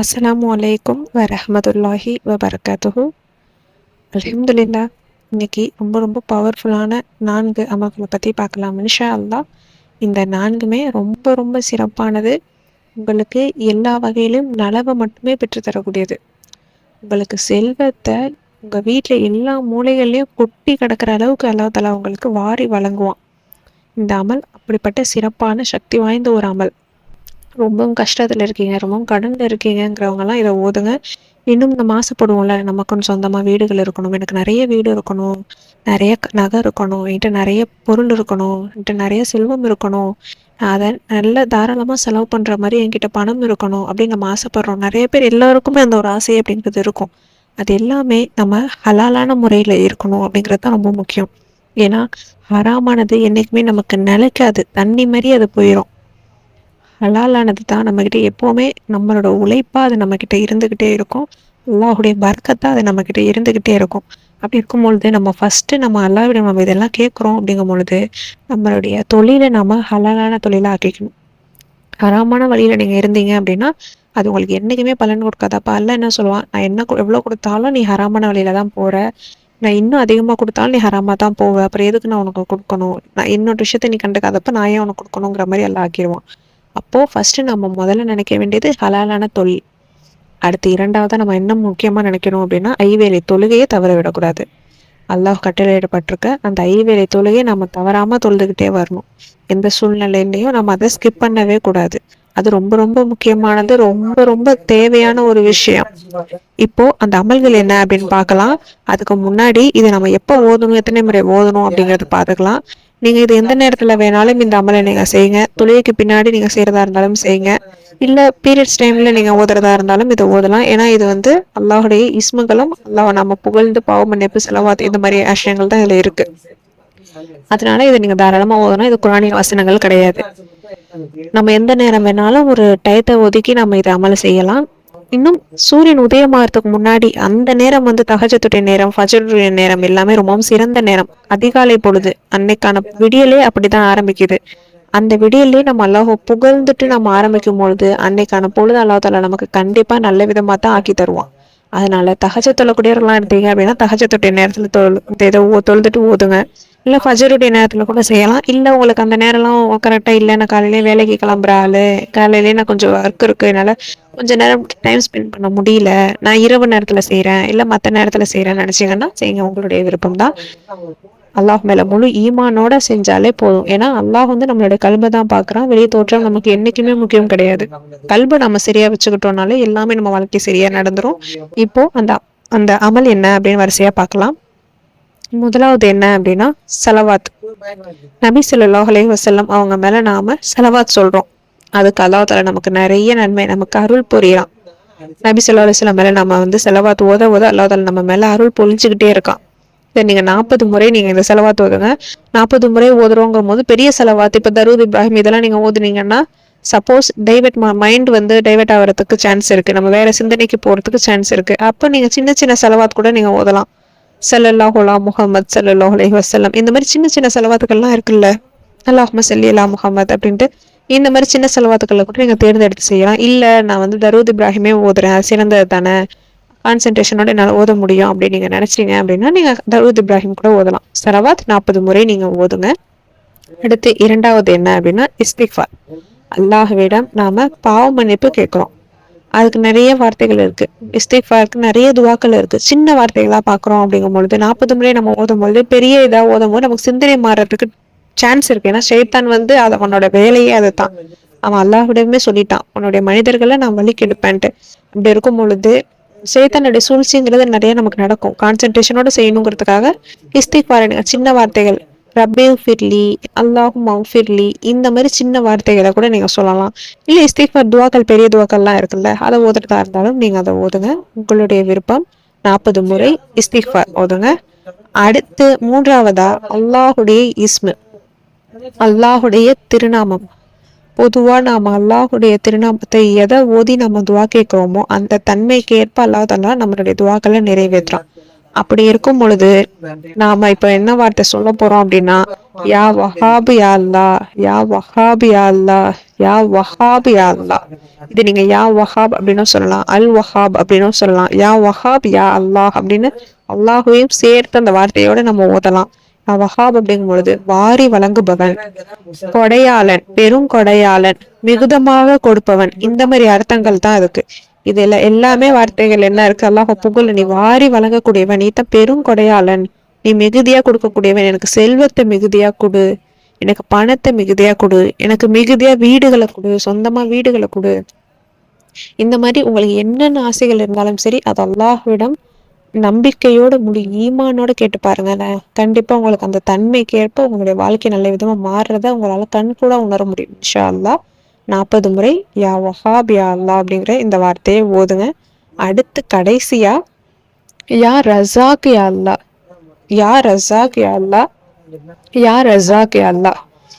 அஸ்ஸலாமு அலைக்கும் வரஹமத்துல்லாஹி வபரகாத்துஹு அலமதுல்லா இன்னைக்கு ரொம்ப ரொம்ப பவர்ஃபுல்லான நான்கு அமல்களை பற்றி பார்க்கலாம் இன்ஷா அல்லா இந்த நான்குமே ரொம்ப ரொம்ப சிறப்பானது உங்களுக்கு எல்லா வகையிலும் நலவை மட்டுமே பெற்றுத்தரக்கூடியது உங்களுக்கு செல்வத்தை உங்கள் வீட்டில் எல்லா மூலைகள்லையும் கொட்டி கிடக்கிற அளவுக்கு அல்லா தலா உங்களுக்கு வாரி வழங்குவான் இந்த அமல் அப்படிப்பட்ட சிறப்பான சக்தி வாய்ந்த ஒரு அமல் ரொம்பவும் கஷ்டத்தில் இருக்கீங்க ரொம்பவும் கடனில் இருக்கீங்கிறவங்கலாம் இதை ஓதுங்க. இன்னும் இந்த மாசுப்படுவோம்ல நமக்குன்னு சொந்தமாக வீடுகள் இருக்கணும் எனக்கு நிறைய வீடு இருக்கணும் நிறைய நகை இருக்கணும் என்கிட்ட நிறைய பொருள் இருக்கணும் என்கிட்ட நிறைய செல்வம் இருக்கணும் அதை நல்ல தாராளமாக செலவு பண்ணுற மாதிரி என்கிட்ட பணம் இருக்கணும் அப்படின்னு நம்ம ஆசைப்படுறோம் நிறைய பேர் எல்லாருக்குமே அந்த ஒரு ஆசை அப்படிங்கிறது இருக்கும். அது எல்லாமே நம்ம ஹலாலான முறையில் இருக்கணும் அப்படிங்கிறது தான் ரொம்ப முக்கியம். ஏன்னா ஹராமானது என்றைக்குமே நமக்கு நிலைக்காது. தண்ணி மாதிரி அது போயிடும் ஹலாலானது தான். நம்மக்கிட்ட எப்போவுமே நம்மளோட உழைப்பாக அது நம்மக்கிட்ட இருந்துக்கிட்டே இருக்கும். அல்லாஹுடைய பறக்கத்தான் அது நம்மக்கிட்ட இருந்துக்கிட்டே இருக்கும். அப்படி இருக்கும் பொழுது நம்ம ஃபஸ்ட்டு நம்ம அல்லாவிடம் நம்ம இதெல்லாம் கேட்குறோம் அப்படிங்கும் பொழுது நம்மளுடைய தொழிலை நம்ம ஹலாலான தொழிலாக ஆக்கிக்கணும். ஹராமான வழியில் நீங்கள் இருந்தீங்க அப்படின்னா அது உங்களுக்கு என்றைக்குமே பலன் கொடுக்காது. அப்போ அல்ல என்ன சொல்லுவான்? நான் என்ன எவ்வளோ கொடுத்தாலும் நீ ஹராமான வழியில தான் போகிற நான் இன்னும் அதிகமாக கொடுத்தாலும் நீ ஹராமாக தான் போவ. அப்புறம் எதுக்கு நான் உனக்கு கொடுக்கணும்? நான் இன்னொரு விஷயத்த நீ கண்டுக்காதப்ப நான் ஏன் உனக்கு கொடுக்கணுங்கிற மாதிரி எல்லாம் ஆக்கிடுவான் அப்போது ஃபஸ்ட்டு நம்ம முதல்ல நினைக்க வேண்டியது ஹலாலான தொழில் அடுத்து இரண்டாவதா நம்ம என்ன முக்கியமாக நினைக்கணும் அப்படின்னா ஐவேலை தொழுகையை தவற விடக்கூடாது. அல்லாஹ் கட்டளையிடப்பட்டிருக்க அந்த ஐவேலை தொழுகையை நம்ம தவறாமல் தொழுதுகிட்டே வரணும். எந்த சூழ்நிலையிலையும் நம்ம அதை ஸ்கிப் பண்ணவே கூடாது. அது ரொம்ப ரொம்ப முக்கியமானது ரொம்ப ரொம்ப தேவையான ஒரு விஷயம். இப்போ அந்த அமல்கள் என்ன அப்படின்னு பார்க்கலாம். அதுக்கு முன்னாடி இதை நம்ம எப்போ ஓதணும் எத்தனை முறை ஓதணும் அப்படிங்கிறது பார்த்துக்கலாம். நீங்கள் இது எந்த நேரத்தில் வேணாலும் இந்த அமலை நீங்கள் செய்யுங்க. தொழுகைக்கு பின்னாடி நீங்கள் செய்கிறதா இருந்தாலும் செய்யுங்க. இல்லை பீரியட்ஸ் டைமில் நீங்கள் ஓதுறதா இருந்தாலும் இதை ஓதலாம். ஏன்னா இது வந்து அல்லாஹுடைய இஸ்முகளும் அல்லாஹ் நம்ம புகழ்ந்து பாவ மன்னிப்பு செலவாத் இந்த மாதிரி விஷயங்கள் தான் இதில் இருக்குது அதனால இதை நீங்கள் தாராளமாக ஓதணும். இது குரானிய வசனங்கள் கிடையாது. நம்ம எந்த நேரம் வேணாலும் ஒரு டயத்தை ஒதுக்கி நம்ம இதை அமல் செய்யலாம். இன்னும் சூரியன் உதயமாகறதுக்கு முன்னாடி அந்த நேரம் வந்து தகஜத்துடைய நேரம் ஃபஜருடைய நேரம் எல்லாமே ரொம்பவும் சிறந்த நேரம். அதிகாலை பொழுது அன்னைக்கான விடியலே அப்படிதான் ஆரம்பிக்குது. அந்த விடியல்லே நம்ம அல்லாஹோ புகழ்ந்துட்டு நம்ம ஆரம்பிக்கும் பொழுது அன்னைக்கான பொழுது அல்லாஹ் தாலா நமக்கு கண்டிப்பா நல்ல விதமா தான் ஆக்கி தருவான். அதனால தகஜ தொழக்கூடியவர்கள்லாம் எடுத்தீங்க அப்படின்னா தகஜத்துடைய நேரத்துல தொழு இந்த ஓ- தொழுதுட்டு ஓதுங்க. இல்ல ஃபஜருடைய நேரத்துல கூட செய்யலாம். இல்ல உங்களுக்கு அந்த நேரம்லாம் கரெக்டா இல்லை நான் காலையிலே வேலைக்கு கிளம்புற ஆளு. காலையிலே நான் கொஞ்சம் ஒர்க் இருக்கு என்னால கொஞ்சம் நேரம் டைம் ஸ்பெண்ட் பண்ண முடியல. நான் இரவு நேரத்துல செய்கிறேன் இல்ல மத்த நேரத்துல செய்கிறேன்னு நினைச்சீங்கன்னா செய்யுங்க உங்களுடைய விருப்பம் தான். அல்லாஹ் மேல முழு ஈமானோட செஞ்சாலே போதும். ஏன்னா அல்லாஹ் வந்து நம்மளுடைய கல்பை தான் பார்க்கறான். வெளியே தோற்றம் நமக்கு என்னைக்குமே முக்கியம் கிடையாது. கல்பை நம்ம சரியா வச்சுக்கிட்டோம்னாலே எல்லாமே நம்ம வாழ்க்கை சரியா நடந்துரும். இப்போ அந்த அந்த அமல் என்ன அப்படின்னு வரிசையா பார்க்கலாம். முதலாவது என்ன அப்படின்னா செலவாத். நபி ஸல்லல்லாஹு அலைஹி வஸல்லம் அவங்க மேல நாம செலவாத் சொல்றோம். அதுக்கு அல்லாஹ் நமக்கு நிறைய நன்மை நமக்கு அருள் புரியலாம். நபி சொல்லா அலைஹி மேல நம்ம வந்து செலவாத் ஓத ஓத அல்லாஹ் நம்ம மேல அருள் பொழிஞ்சுக்கிட்டே இருக்கான். இதை நீங்க நாற்பது முறை நீங்க இந்த செலவாத் ஓதுங்க. நாற்பது முறை ஓதுறோங்கும் போது பெரிய செலவாத். இப்ப தருவது இப்ராஹிம் இதெல்லாம் நீங்க ஓதுனீங்கன்னா சப்போஸ் டைவர்ட் மைண்ட் வந்து டைவெர்ட் ஆகிறதுக்கு சான்ஸ் இருக்கு. நம்ம வேற சிந்தனைக்கு போறதுக்கு சான்ஸ் இருக்கு. அப்போ நீங்க சின்ன சின்ன செலவாத் கூட நீங்க ஓதலாம். சல்லல்லாஹுலா முகமது முஹம்மத் ஸல்லல்லாஹு அலைஹி இந்த மாதிரி சின்ன சின்ன செலவாத்துக்கள்லாம் இருக்குல்ல? அல்லாஹும்ம ஸல்லி அல்லா முகமது அப்படின்ட்டு இந்த மாதிரி சின்ன செலவாத்துக்களை கூட நீங்கள் தேர்ந்தெடுத்து செய்யலாம். இல்லை நான் வந்து தரூத் இப்ராஹிமே ஓதுறேன். சிறந்தது தானே? கான்சென்ட்ரேஷனோட என்னால் ஓத முடியும் அப்படின்னு நீங்கள் நினச்சிங்க அப்படின்னா நீங்கள் தரூத் இப்ராஹிம் கூட ஓதலாம். செலவாத் நாற்பது முறை நீங்கள் ஓதுங்க. அடுத்து இரண்டாவது என்ன அப்படின்னா இஸ்திக்ஃபார். அல்லாஹ்விடம் நாம் பாவ மன்னிப்பு கேட்குறோம். அதுக்கு நிறைய வார்த்தைகள் இருக்கு. இஸ்திஃபாருக்கு நிறைய துவாக்கள் இருக்கு. சின்ன வார்த்தைகளா பார்க்குறோம் அப்படிங்கும் பொழுது நாற்பது முறை நம்ம ஓதும் பொழுது பெரிய இதா ஓதும் போது நமக்கு சிந்தனை மாறுறதுக்கு சான்ஸ் இருக்கு. ஏன்னா ஷைத்தான் வந்து அது அவனோட வேலையே அதுதான். அவன் அல்லாஹ்விடமே சொல்லிட்டான். உன்னுடைய மனிதர்களை நான் வழி கெடுப்பேன்ட்டு. அப்படி இருக்கும் பொழுது சேத்தனுடைய சூழ்ச்சிங்கிறது நிறைய நமக்கு நடக்கும். கான்சென்ட்ரேஷனோட செய்யணுங்கிறதுக்காக இஸ்திக்பார் சின்ன வார்த்தைகள் ரப்பே ஃபிர்லி அல்லாஹு ஃபிர்லி இந்த மாதிரி சின்ன வார்த்தைகளை கூட நீங்க சொல்லலாம். இல்ல இஸ்திக்பார் துவாக்கள் பெரிய துவாக்கள்லாம் இருக்குல்ல அதை ஓதுறதா இருந்தாலும் நீங்க அதை ஓதுங்க. உங்களுடைய விருப்பம் நாற்பது முறை இஸ்திக்பார் ஓதுங்க. அடுத்து மூன்றாவதா அல்லாஹுடைய இஸ்மு. அல்லாஹுடைய திருநாமம். பொதுவா நாம அல்லாஹுடைய திருநாமத்தை எதை ஓதி நம்ம துவா கேட்குறோமோ அந்த தன்மைக்கு ஏற்ப அல்லாதெல்லாம் நம்மளுடைய துவாக்களை நிறைவேற்றுறோம் அப்படி இருக்கும் பொழுது நாம இப்ப என்ன வார்த்தை சொல்ல போறோம் அப்படின்னா யா வஹாபு யா அல்லா யா வஹாபு யா அல்லா யா வஹாபு யா அல்லா. இது நீங்க யா வஹாப் அப்படின்னு சொல்லலாம் அல் வஹாப் அப்படின்னு சொல்லலாம். யா வஹாப் யா அல்லாஹ் அப்படின்னு அல்லாஹுவையும் சேர்த்து அந்த வார்த்தையோட நம்ம ஓதலாம். யா வஹாப் அப்படிங்கும் பொழுது வாரி வழங்குபவன் கொடையாளன் பெரும் கொடையாளன் மிகுதமாக கொடுப்பவன். இந்த மாதிரி அர்த்தங்கள் தான் இருக்கு. இதுல எல்லாமே வார்த்தைகள் என்ன இருக்கு? அல்லாஹ் புகழ் நீ வாரி வழங்கக்கூடியவன் நீ தான் பெரும் கொடையாளன். நீ மிகுதியா கொடுக்கக்கூடியவன் எனக்கு செல்வத்தை மிகுதியா கொடு. எனக்கு பணத்தை மிகுதியா கொடு. எனக்கு மிகுதியா வீடுகளை கொடு. சொந்தமா வீடுகளை கொடு. இந்த மாதிரி உங்களுக்கு என்னென்ன ஆசைகள் இருந்தாலும் சரி அது அல்லாஹ்விடம் நம்பிக்கையோட முடி ஈமானோட கேட்டு பாருங்க. கண்டிப்பா உங்களுக்கு அந்த தன்மைக்கு ஏற்ப உங்களுடைய வாழ்க்கை நல்ல விதமா மாறுறத உங்களால கண் கூட உணர முடியும் இன்ஷா அல்லா நாற்பது முறை யா வஹாப் யா அல்லா அப்படிங்கிற இந்த வார்த்தையை ஓதுங்க. அடுத்து கடைசியா யா ரசாக் யா அல்லா யா ரசாக் யா அல்லா யா ரசாக் யா அல்லா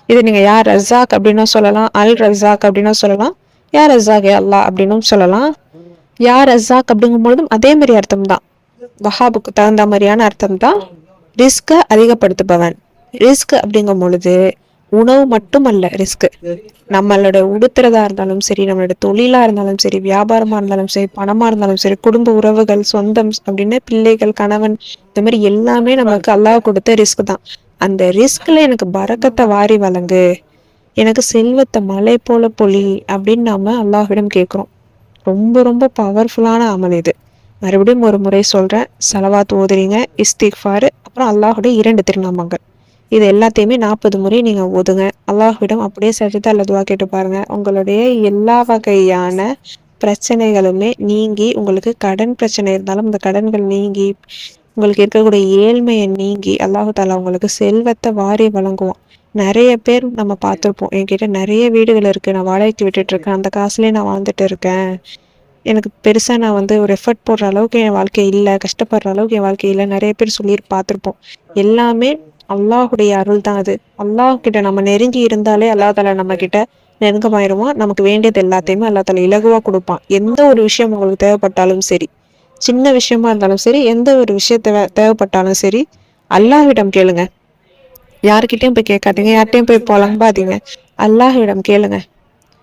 இது நீங்கள் யா ரசாக் அப்படின்னும் சொல்லலாம் அல் ரசாக் அப்படின்னும் சொல்லலாம் யா ரசாக் யா அல்லா அப்படின்னும் சொல்லலாம். யா ரசாக் அப்படிங்கும் பொழுதும் அதே மாதிரி அர்த்தம் தான் வஹாபுக்கு தகுந்த மாதிரியான அர்த்தம் தான் ரிஸ்கை அதிகப்படுத்துபவன். ரிஸ்க் அப்படிங்கும் பொழுது உணவு மட்டுமல்ல ரிஸ்க் நம்மளோட உடுத்துறதா இருந்தாலும் சரி நம்மளோட தொழிலா இருந்தாலும் சரி வியாபாரமா இருந்தாலும் சரி பணமா இருந்தாலும் சரி குடும்ப உறவுகள் சொந்தம் அப்படின்னு பிள்ளைகள் கணவன் இந்த மாதிரி எல்லாமே நமக்கு அல்லாஹ் கொடுத்த ரிஸ்க் தான். அந்த ரிஸ்க்ல எனக்கு பறக்கத்தை வாரி வழங்கு. எனக்கு செல்வத்தை மலை போல பொலி அப்படின்னு நாம அல்லாஹ்விடம் கேட்குறோம். ரொம்ப ரொம்ப பவர்ஃபுல்லான அமல் இது. மறுபடியும் ஒரு முறை சொல்கிறேன் செலவாத் ஓதுறீங்க இஸ்திக்ஃபாரு அப்புறம் அல்லாஹுடைய இரண்டு திருநாமங்கள். இது எல்லாத்தையுமே நாற்பது முறை நீங்கள் ஓதுங்க அல்லாஹ்விடம் அப்படியே சஜிதா அல்லதுவா கேட்டு பாருங்க. உங்களுடைய எல்லா வகையான பிரச்சனைகளுமே நீங்கி உங்களுக்கு கடன் பிரச்சனை இருந்தாலும் அந்த கடன்கள் நீங்கி உங்களுக்கு இருக்கக்கூடிய ஏழ்மையை நீங்கி அல்லாஹு தாலா உங்களுக்கு செல்வத்தை வாரி வழங்குவான். நிறைய பேர் நம்ம பார்த்துருப்போம். என்கிட்ட நிறைய வீடுகள் இருக்குது நான் வாடகைக்கு விட்டுட்டு இருக்கேன். அந்த காசுலேயே நான் வாழ்ந்துட்டு இருக்கேன். எனக்கு பெருசாக நான் வந்து ஒரு எஃபர்ட் போடுற அளவுக்கு என் வாழ்க்கை இல்லை. கஷ்டப்படுற அளவுக்கு என் வாழ்க்கை இல்லை. நிறைய பேர் சொல்லி பார்த்துருப்போம். எல்லாமே அல்லாஹுடைய அருள் தான் அது. அல்லாஹ் கிட்ட நம்ம நெருங்கி இருந்தாலே அல்லா தலா நம்ம கிட்ட நெருங்கமாயிருவான் நமக்கு வேண்டியது எல்லாத்தையுமே அல்லா தலா இலகுவாக கொடுப்பான். எந்த ஒரு விஷயம் உங்களுக்கு தேவைப்பட்டாலும் சரி சின்ன விஷயமா இருந்தாலும் சரி எந்த ஒரு விஷயத்த தேவைப்பட்டாலும் சரி அல்லாஹ்விடம் கேளுங்க. யாருக்கிட்டையும் போய் கேட்காதீங்க யார்கிட்டையும் போய் புலம்பாதீங்க. அல்லாஹ்விடம் கேளுங்க.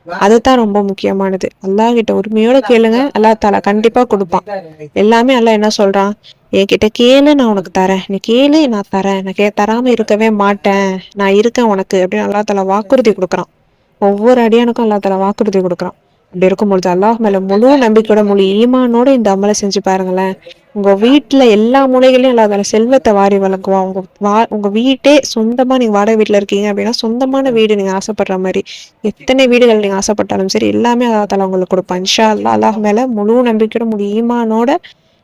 அதுதான் ரொம்ப முக்கியமானது. அல்லாஹ் கிட்ட உரிமையோட கேளுங்க. அல்லா தாலா கண்டிப்பா கொடுப்பான். எல்லாமே அல்லா என்ன சொல்றான்? என்கிட்ட கேளு நான் உனக்கு தரேன். நீ கேளு நான் தரேன். நான் கே தராம இருக்கவே மாட்டேன். நான் இருக்கேன் உனக்கு அப்படின்னு அல்லா தாலா வாக்குறுதி கொடுக்குறான். ஒவ்வொரு அடியானுக்கும் அல்லா தாலா வாக்குறுதி கொடுக்குறான். அப்படி இருக்கும்பொழுது அல்லாஹ் மேல முழு நம்பிக்கையோட முழு ஈமானோட இந்த அமலை செஞ்சு பாருங்களேன். உங்க வீட்டுல எல்லா மூலைகளையும் அல்லாத செல்வத்தை வாரி வழங்குவான். உங்க வா உங்க வீட்டே சொந்தமா நீங்க வாடகை வீட்டுல இருக்கீங்க அப்படின்னா சொந்தமான வீடு நீங்க ஆசைப்படுற மாதிரி. எத்தனை வீடுகள் நீங்க ஆசைப்பட்டாலும் சரி எல்லாமே அல்லாஹால உங்களுக்கு கொடுப்பான். இன்ஷா அல்லா அல்லாஹ் மேல முழு நம்பிக்கையோட முழு ஈமானோட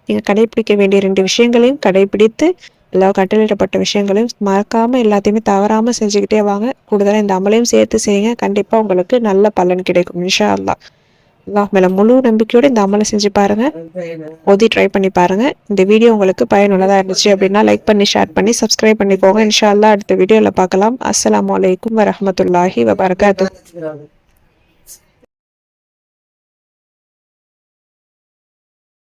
நீங்க கடைபிடிக்க வேண்டிய ரெண்டு விஷயங்களையும் கடைபிடித்து எல்லா கட்டளையிடப்பட்ட விஷயங்களையும் மறக்காமல் எல்லாத்தையுமே தவறாமல் செஞ்சுக்கிட்டே வாங்க. கூடுதலாக இந்த அமலையும் சேர்த்து செய்யுங்க. கண்டிப்பாக உங்களுக்கு நல்ல பலன் கிடைக்கும். இன்ஷா அல்லா அல்லாஹ் மேலே முழு நம்பிக்கையோடு இந்த அமலை செஞ்சு பாருங்கள் ஓதி ட்ரை பண்ணி பாருங்கள் இந்த வீடியோ உங்களுக்கு பயனுள்ளதாக இருந்துச்சு அப்படின்னா லைக் பண்ணி ஷேர் பண்ணி சப்ஸ்கிரைப் பண்ணிக்கோங்க. இன்ஷா அல்லா அடுத்த வீடியோவில் பார்க்கலாம். அஸ்லாம் வலைக்கம் வரமத்துல்லாஹி வபர்காத்து